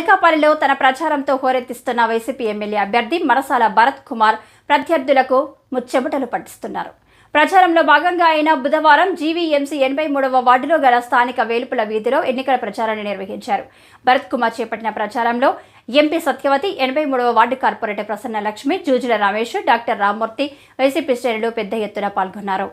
అనకాపల్లిలో తన ప్రచారంతో హోరెత్తిస్తున్న YCP MLA అభ్యర్థి మరసాల భరత్ కుమార్ ప్రత్యర్థులకు ముచ్చెమటలు పట్టిస్తున్నారు. ప్రచారంలో భాగంగా ఆయన బుధవారం జీవీఎంసీ ఎనభై మూడవ వార్డులో గల స్థానిక వేలుపుల వీధిలో ఎన్నికల ప్రచారాన్ని నిర్వహించారు. భరత్ కుమార్ చేపట్టిన ప్రచారంలో ఎంపీ సత్యవతి ఎనభై మూడవ ward corporator Prasanna Lakshmi Jujula Ramesh doctor Rammurthy YCP శ్రేణులు పెద్ద ఎత్తున పాల్గొన్నారు.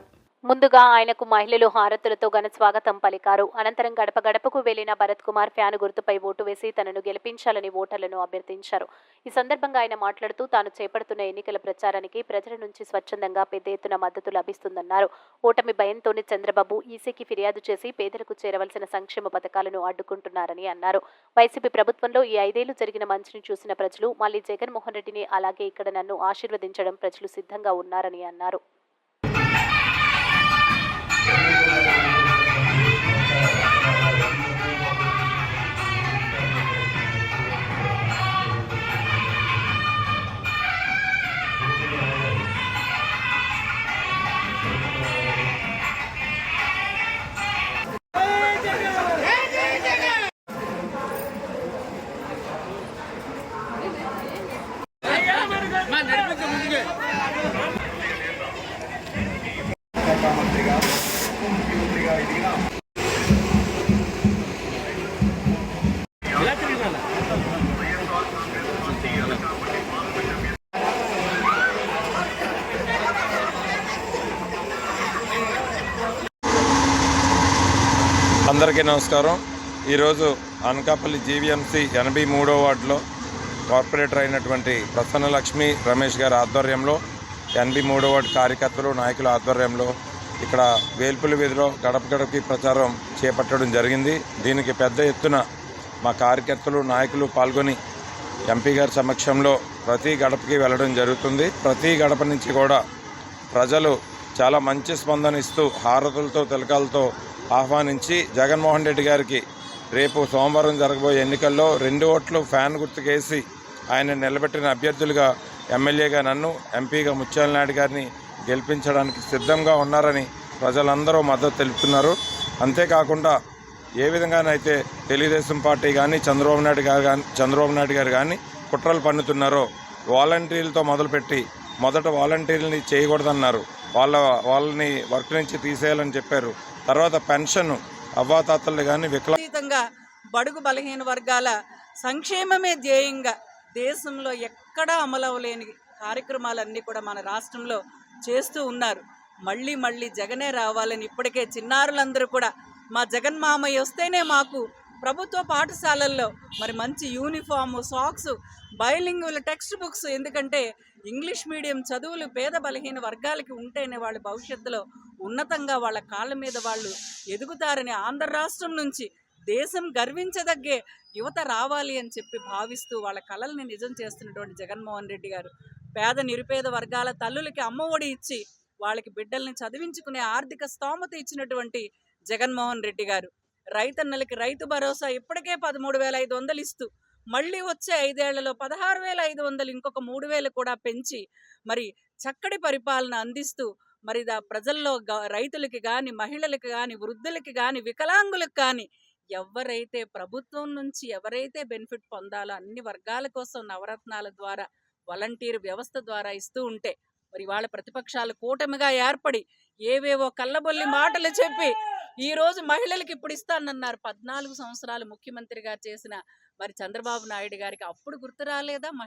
ముందుగా ఆయనకు మహిళలు హారతులతో ఘన స్వాగతం పలికారు. అనంతరం గడప గడపకు వెళ్ళిన భరత్ కుమార్ ఫ్యాన్ గుర్తుపై ఓటు వేసి తనను గెలిపించాలని ఓటర్లను అభ్యర్థించారు. ఈ సందర్భంగా ఆయన మాట్లాడుతూ తాను చేపడుతున్న ఎన్నికల ప్రచారానికి ప్రజల నుంచి స్వచ్ఛందంగా పెద్ద ఎత్తున మద్దతు లభిస్తుందన్నారు. ఓటమి భయంతోనే చంద్రబాబు ఈసీకి ఫిర్యాదు చేసి పేదలకు చేరవలసిన సంక్షేమ పథకాలను అడ్డుకుంటున్నారని అన్నారు. వైసీపీ ప్రభుత్వంలో ఈ ఐదేళ్ళు జరిగిన మంచిని చూసిన ప్రజలు మళ్ళీ జగన్మోహన్ రెడ్డిని అలాగే ఇక్కడ నన్ను ఆశీర్వదించడం ప్రజలు సిద్ధంగా ఉన్నారని అన్నారు. అందరికీ నమస్కారం. ఈరోజు అనకాపల్లి జీవీఎంసీ ఎనభై మూడో వార్డులో కార్పొరేటర్ అయినటువంటి ప్రసన్న లక్ష్మి రమేష్ గారి ఆధ్వర్యంలో ఎనభై మూడో వార్డు కార్యకర్తలు నాయకుల ఆధ్వర్యంలో ఇక్కడ వేల్పుల వీధిలో గడప గడపకి ప్రచారం చేపట్టడం జరిగింది. దీనికి పెద్ద ఎత్తున మా కార్యకర్తలు నాయకులు పాల్గొని ఎంపీ గారి సమక్షంలో ప్రతి గడపకి వెళ్ళడం జరుగుతుంది. ప్రతి గడప నుంచి కూడా ప్రజలు చాలా మంచి స్పందన ఇస్తూ హారతులతో తిలకాలతో ఆహ్వానించి జగన్మోహన్ రెడ్డి గారికి రేపు సోమవారం జరగబోయే ఎన్నికల్లో రెండు ఓట్లు ఫ్యాన్ గుర్తుకేసి ఆయన నిలబెట్టిన అభ్యర్థులుగా ఎమ్మెల్యేగా నన్ను ఎంపీగా ముత్యాలనాయుడు గారిని గెలిపించడానికి సిద్ధంగా ఉన్నారని ప్రజలందరూ మద్దతు తెలుపుతున్నారు. అంతేకాకుండా ఏ విధంగానైతే తెలుగుదేశం పార్టీ కానీ చంద్రబాబు నాయుడు గారు కానీ చంద్రబాబు నాయుడు గారు కానీ కుట్రలు పన్నుతున్నారో వాలంటీర్లతో మొదలుపెట్టి మొదట వాలంటీర్లని చేయకూడదన్నారు. వాళ్ళ వాళ్ళని వర్క్ నుంచి తీసేయాలని చెప్పారు. తర్వాత పెన్షన్ అవ్వాతాతలు కానీ వికలాంతంగా బడుగు బలహీన వర్గాల సంక్షేమమే ధ్యేయంగా దేశంలో ఎక్కడా అమలవలేని కార్యక్రమాలన్నీ కూడా మన రాష్ట్రంలో చేస్తూ ఉన్నారు. మళ్ళీ మళ్ళీ జగనే రావాలని ఇప్పటికే చిన్నారులందరూ కూడా మా జగన్ మామయ్య వస్తేనే మాకు ప్రభుత్వ పాఠశాలల్లో మరి మంచి uniform socks bilingual text books ఎందుకంటే ఇంగ్లీష్ మీడియం చదువులు పేద బలహీన వర్గాలకి ఉంటేనే వాళ్ళ భవిష్యత్తులో ఉన్నతంగా వాళ్ళ కాళ్ళ మీద వాళ్ళు ఎదుగుతారని ఆంధ్ర రాష్ట్రం నుంచి దేశం గర్వించదగ్గే యువత రావాలి అని చెప్పి భావిస్తూ వాళ్ళ కళల్ని నిజం చేస్తున్నటువంటి జగన్మోహన్ రెడ్డి గారు. పేద నిరుపేద వర్గాల తల్లులకి అమ్మఒడి ఇచ్చి వాళ్ళకి బిడ్డల్ని చదివించుకునే ఆర్థిక స్తోమత ఇచ్చినటువంటి జగన్మోహన్ రెడ్డి గారు. రైతన్నలకి రైతు భరోసా ఇప్పటికే పదమూడు వేల ఐదు వందలు ఇస్తూ మళ్ళీ వచ్చే ఐదేళ్ళలో పదహారు వేల ఐదు వందలు ఇంకొక మూడు వేలు కూడా పెంచి మరి చక్కటి పరిపాలన అందిస్తూ మరి ప్రజల్లో గ- రైతులకి కానీ మహిళలకి కానీ వృద్ధులకి కానీ వికలాంగులకు కానీ ఎవరైతే ప్రభుత్వం నుంచి ఎవరైతే బెనిఫిట్ పొందాలో అన్ని వర్గాల కోసం నవరత్నాల ద్వారా వాలంటీర్ వ్యవస్థ ద్వారా ఇస్తూ ఉంటే మరి వాళ్ళ ప్రతిపక్షాలు కూటమిగా ఏర్పడి ఏవేవో కళ్ళబొల్లి మాటలు చెప్పి ఈ రోజు మహిళలకు ఇప్పుడు ఇస్తానన్నారు. పద్నాలుగు సంవత్సరాలు ముఖ్యమంత్రిగా చేసిన మరి చంద్రబాబు నాయుడు గారికి అప్పుడు గుర్తు రాలేదా మహిళ